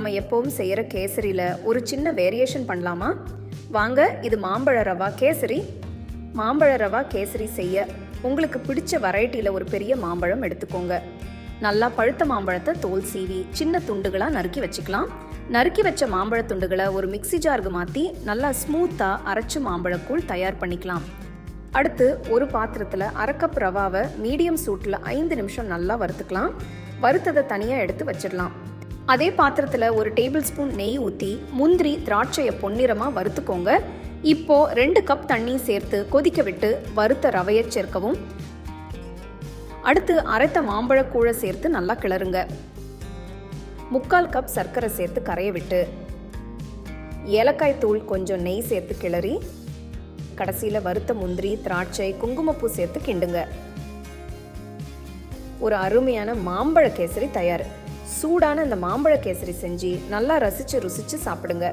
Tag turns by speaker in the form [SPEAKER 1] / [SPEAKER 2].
[SPEAKER 1] நம்ம எப்பவும் செய்கிற கேசரியில் ஒரு சின்ன வேரியேஷன் பண்ணலாமா? வாங்க இது மாம்பழ ரவா கேசரி. மாம்பழ ரவா கேசரி செய்ய உங்களுக்கு பிடிச்ச வெரைட்டியில் ஒரு பெரிய மாம்பழம் எடுத்துக்கோங்க. நல்லா பழுத்த மாம்பழத்தை தோல் சீவி சின்ன துண்டுகளாக நறுக்கி வச்சுக்கலாம். நறுக்கி வச்ச மாம்பழ துண்டுகளை ஒரு மிக்ஸி ஜாருக்கு மாற்றி நல்லா ஸ்மூத்தாக அரைச்சு மாம்பழக்கூழ் தயார் பண்ணிக்கலாம். அடுத்து ஒரு பாத்திரத்தில் அரைக்கப் ரவாவை மீடியம் சூட்டில் ஐந்து நிமிஷம் நல்லா வறுத்துக்கலாம். வறுத்ததை தனியாக எடுத்து வச்சிடலாம். அதே பாத்திரத்தில் ஒரு டேபிள் ஸ்பூன் நெய் ஊற்றி முந்திரி திராட்சையை பொன்னிறமாக வறுத்துக்கோங்க. இப்போ ரெண்டு கப் தண்ணி சேர்த்து கொதிக்க விட்டு வறுத்த ரவையை சேர்க்கவும். அடுத்து அரைத்த மாம்பழக்கூழை சேர்த்து நல்லா கிளறுங்க. முக்கால் கப் சர்க்கரை சேர்த்து கரைய விட்டு ஏலக்காய் தூள் கொஞ்சம் நெய் சேர்த்து கிளறி கடைசியில் வறுத்த முந்திரி திராட்சை குங்குமப்பூ சேர்த்து கிண்டுங்க. ஒரு அருமையான மாம்பழ கேசரி தயார். சூடான அந்த மாம்பழ கேசரி செஞ்சு நல்லா ரசிச்சு ருசிச்சு சாப்பிடுங்க.